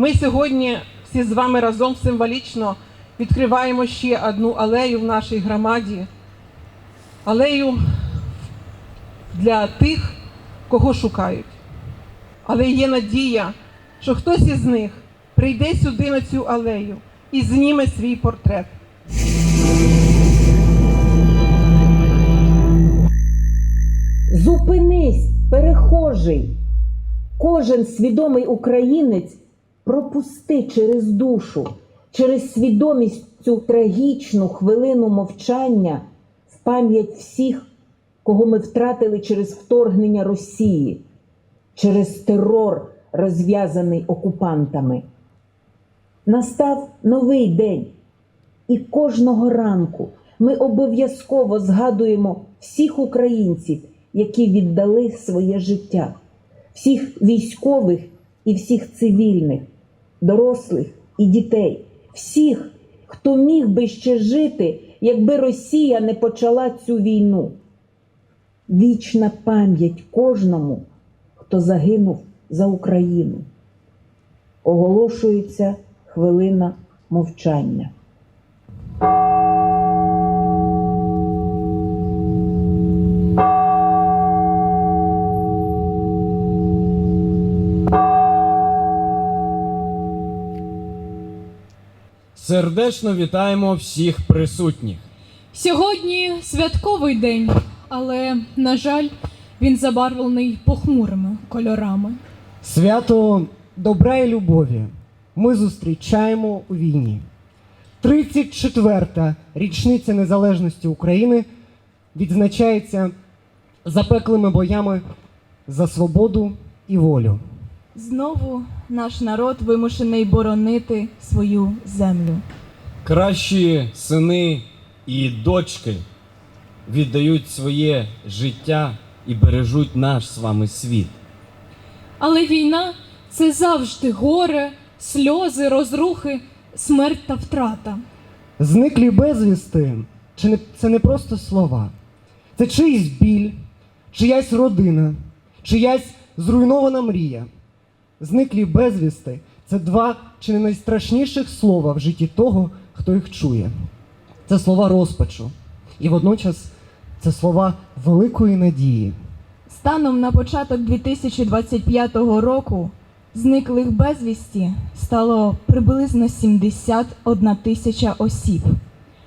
Ми сьогодні всі з вами разом символічно відкриваємо ще одну алею в нашій громаді. Алею для тих, кого шукають. Але є надія, що хтось із них прийде сюди на цю алею і зніме свій портрет. Зупинись, перехожий. Кожен свідомий українець пропусти через душу, через свідомість цю трагічну хвилину мовчання в пам'ять всіх, кого ми втратили через вторгнення Росії, через терор, розв'язаний окупантами. Настав новий день. І кожного ранку ми обов'язково згадуємо всіх українців, які віддали своє життя, всіх військових і всіх цивільних, дорослих і дітей, всіх, хто міг би ще жити, якби Росія не почала цю війну. Вічна пам'ять кожному, хто загинув за Україну. Оголошується хвилина мовчання. Сердечно вітаємо всіх присутніх. Сьогодні святковий день, але, на жаль, він забарвлений похмурими кольорами. Свято добра і любові ми зустрічаємо у війні. 34-та річниця незалежності України відзначається запеклими боями за свободу і волю. Знову наш народ вимушений боронити свою землю. Кращі сини і дочки віддають своє життя і бережуть наш з вами світ. Але війна це завжди горе, сльози, розрухи, смерть та втрата. Зниклі безвісти чи не, це не просто слова, це чийсь біль, чиясь родина, чиясь зруйнована мрія. Зниклі безвісти це два чи не найстрашніших слова в житті того, хто їх чує. Це слова розпачу. І водночас це слова великої надії. Станом на початок 2025 року зниклих безвісті стало приблизно 71 тисяча осіб,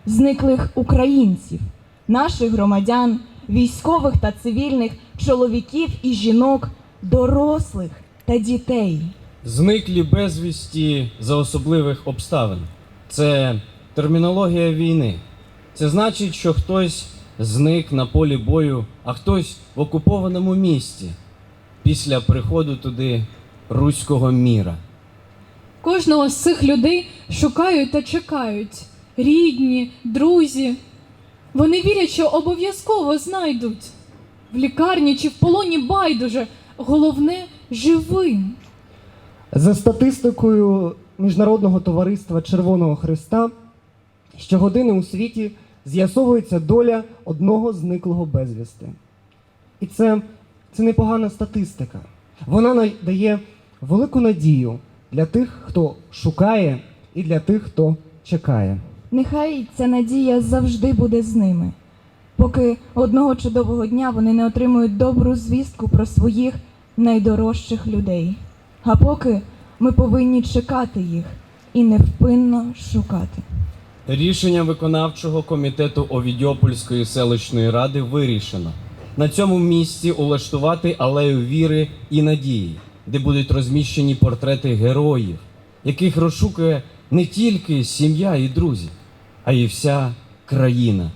зниклих українців, наших громадян, військових та цивільних, чоловіків і жінок, дорослих та дітей. Зниклі безвісті за особливих обставин. Це термінологія війни. Це значить, що хтось зник на полі бою, а хтось в окупованому місті після приходу туди руського міра. Кожного з цих людей шукають та чекають рідні, друзі. Вони вірять, що обов'язково знайдуть в лікарні чи в полоні байдуже. Головне живим. За статистикою Міжнародного товариства Червоного Христа, щогодини у світі з'ясовується доля одного зниклого безвісти. І це, це непогана статистика. Вона на- дає велику надію для тих, хто шукає, і для тих, хто чекає. Нехай ця надія завжди буде з ними, поки одного чудового дня вони не отримують добру звістку про своїх найдорожчих людей. А поки ми повинні чекати їх і невпинно шукати. Рішення виконавчого комітету Овідіопольської селищної ради вирішено на цьому місці улаштувати алею віри і надії, де будуть розміщені портрети героїв, яких розшукує не тільки сім'я і друзі, а й вся країна.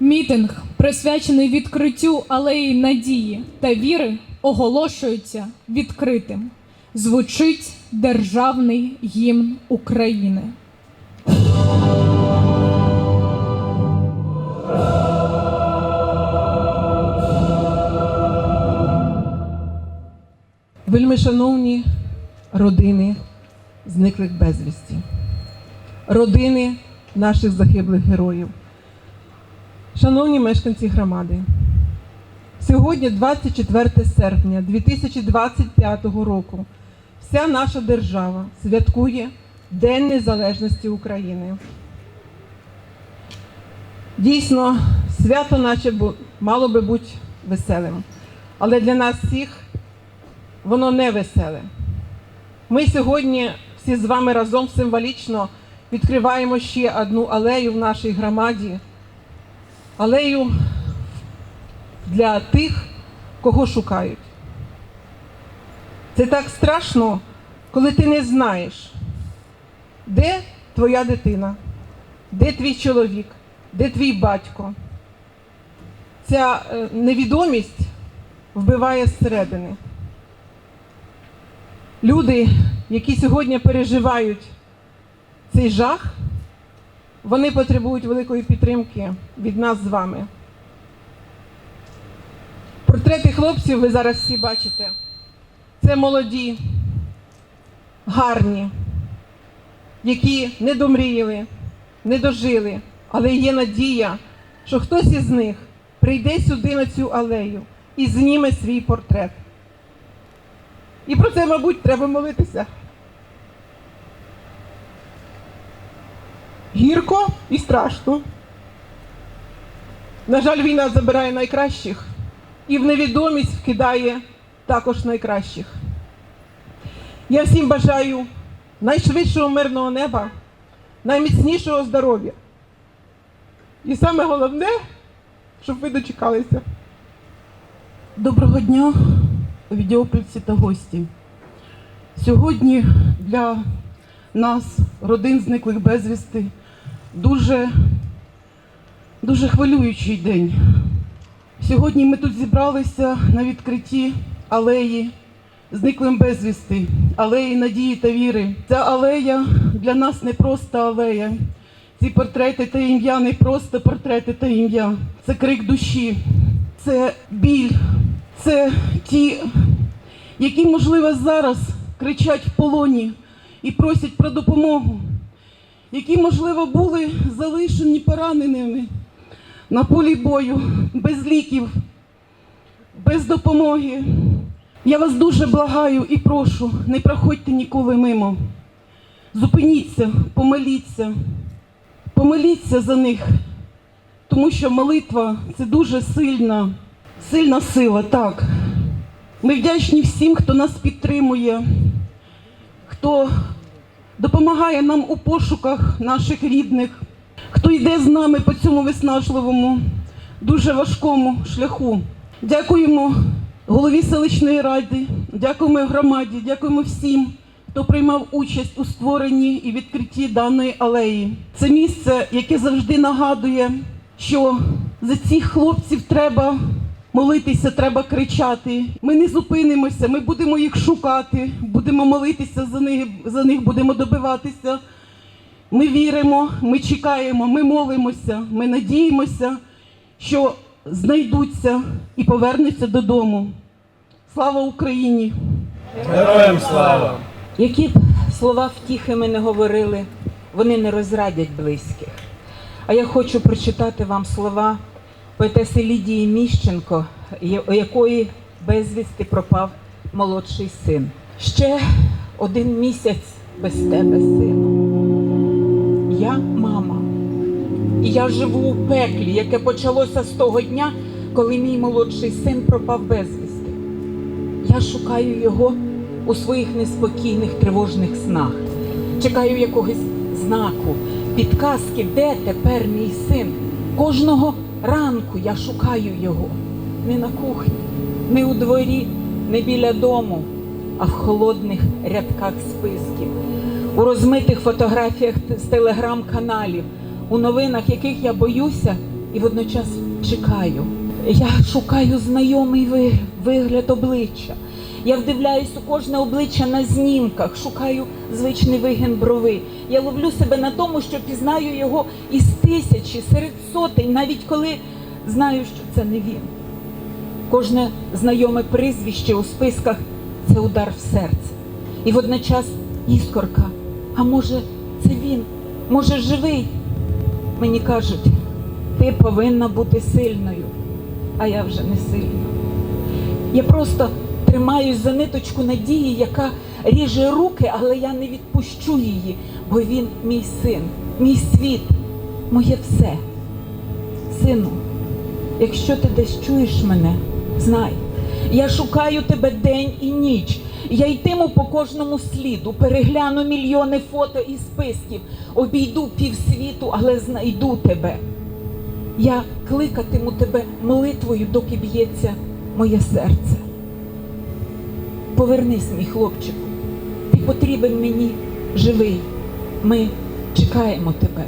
Мітинг, присвячений відкриттю алеї надії та віри, оголошується відкритим. Звучить державний гімн України. Вельми шановні родини зниклих безвісті, родини наших загиблих героїв, шановні мешканці громади, сьогодні, 24 серпня 2025 року, вся наша держава святкує День Незалежності України. Дійсно, свято наче мало би бути веселим, але для нас всіх воно не веселе. Ми сьогодні всі з вами разом символічно відкриваємо ще одну алею в нашій громаді. Алею для тих, кого шукають. Це так страшно, коли ти не знаєш, де твоя дитина, де твій чоловік, де твій батько. Ця е, невідомість вбиває зсередини. Люди, які сьогодні переживають цей жах, вони потребують великої підтримки від нас з вами. Портрети хлопців ви зараз всі бачите. Це молоді, гарні, які не домріяли, не дожили, але є надія, що хтось із них прийде сюди на цю алею і зніме свій портрет. І про це, мабуть, треба молитися. Гірко і страшно. На жаль, війна забирає найкращих і в невідомість вкидає також найкращих. Я всім бажаю найшвидшого мирного неба, найміцнішого здоров'я. І саме головне, щоб ви дочекалися. Доброго дня, відеопільці та гості. Сьогодні для нас, родин зниклих безвісти, дуже, дуже хвилюючий день. Сьогодні ми тут зібралися на відкритті алеї зниклим безвісти, алеї надії та віри. Ця алея для нас не просто алея. Ці портрети та ім'я не просто портрети та ім'я. Це крик душі, це біль, це ті, які, можливо, зараз кричать в полоні і просять про допомогу, які, можливо, були залишені пораненими на полі бою, без ліків, без допомоги. Я вас дуже благаю і прошу, не проходьте ніколи мимо. Зупиніться, помоліться, помоліться за них, тому що молитва це дуже сильна, сильна сила, так. Ми вдячні всім, хто нас підтримує, хто допомагає нам у пошуках наших рідних, хто йде з нами по цьому виснажливому, дуже важкому шляху. Дякуємо голові селищної ради, дякуємо громаді, дякуємо всім, хто приймав участь у створенні і відкритті даної алеї. Це місце, яке завжди нагадує, що за цих хлопців треба молитися, треба кричати. Ми не зупинимося, ми будемо їх шукати, будемо молитися за них, за них будемо добиватися. Ми віримо, ми чекаємо, ми молимося, ми надіємося, що знайдуться і повернуться додому. Слава Україні! Героям слава! Які б слова втіхи ми не говорили, вони не розрадять близьких. А я хочу прочитати вам слова поетеси Лідії Міщенко, у якої безвісти пропав молодший син. Ще один місяць без тебе, сину. Я мама. І я живу у пеклі, яке почалося з того дня, коли мій молодший син пропав безвісти. Я шукаю його у своїх неспокійних тривожних снах. Чекаю якогось знаку, підказки, де тепер мій син. Кожного ранку я шукаю його. Не на кухні, не у дворі, не біля дому, а в холодних рядках списків, у розмитих фотографіях з телеграм-каналів, у новинах, яких я боюся і водночас чекаю. Я шукаю знайомий вигляд обличчя. Я вдивляюсь у кожне обличчя на знімках, шукаю звичний вигін брови. Я ловлю себе на тому, що пізнаю його із тисячі, серед сотень, навіть коли знаю, що це не він. Кожне знайоме прізвище у списках це удар в серце. І водночас іскорка. А може, це він? Може, живий? Мені кажуть, ти повинна бути сильною, а я вже не сильна. Я просто тримаюсь за ниточку надії, яка ріже руки, але я не відпущу її, бо він мій син, мій світ, моє все. Сину, якщо ти десь чуєш мене, знай, я шукаю тебе день і ніч. Я йтиму по кожному сліду, перегляну мільйони фото і списків, обійду півсвіту, але знайду тебе. Я кликатиму тебе молитвою, доки б'ється моє серце. Повернись, мій хлопчику, ти потрібен мені живий. Ми чекаємо тебе,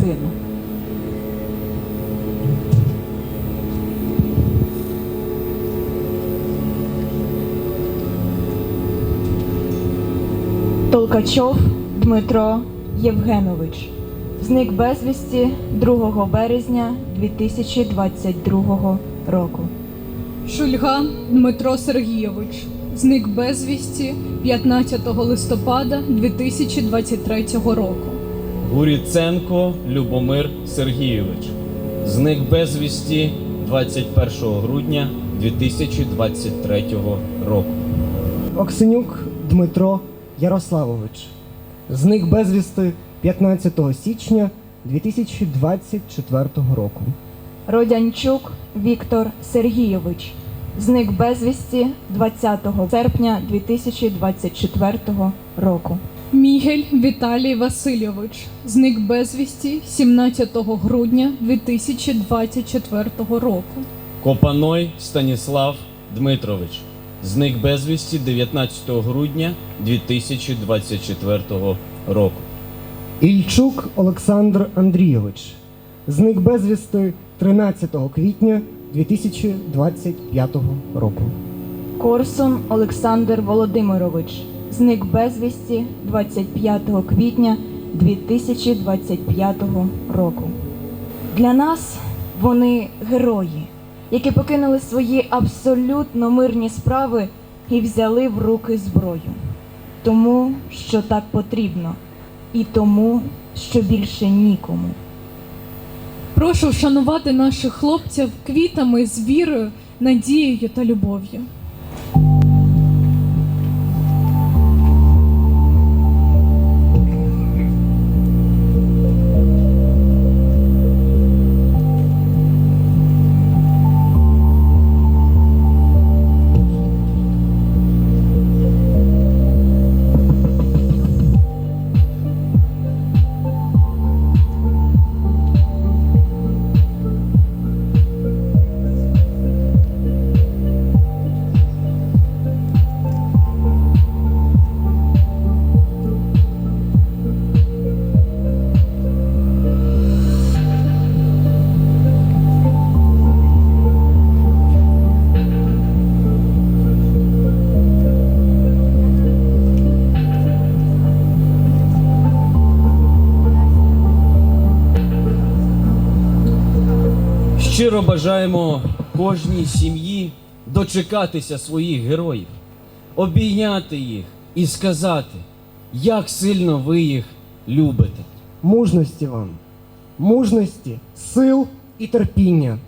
сину. Толкачов Дмитро Євгенович. Зник безвісті 2 березня 2022 року. Шульга Дмитро Сергійович. Зник безвісті 15 листопада 2023 року. Гуріценко Любомир Сергійович. Зник безвісті 21 грудня 2023 року. Оксенюк Дмитро Ярославович. Зник безвісти 15 січня 2024 року. Родянчук Віктор Сергійович. Зник безвісті 20 серпня 2024 року. Мігель Віталій Васильович. Зник безвісті 17 грудня 2024 року. Копаной Станіслав Дмитрович. Зник безвісті 19 грудня 2024 року. Ільчук Олександр Андрійович. Зник безвісти 13 квітня 2025 року. Корсун Олександр Володимирович. Зник безвісті 25 квітня 2025 року. Для нас вони герої, які покинули свої абсолютно мирні справи і взяли в руки зброю. Тому, що так потрібно, і тому, що більше нікому. Прошу вшанувати наших хлопців квітами з вірою, надією та любов'ю. Щиро бажаємо кожній сім'ї дочекатися своїх героїв, обійняти їх і сказати, як сильно ви їх любите. Мужності вам, мужності, сил і терпіння.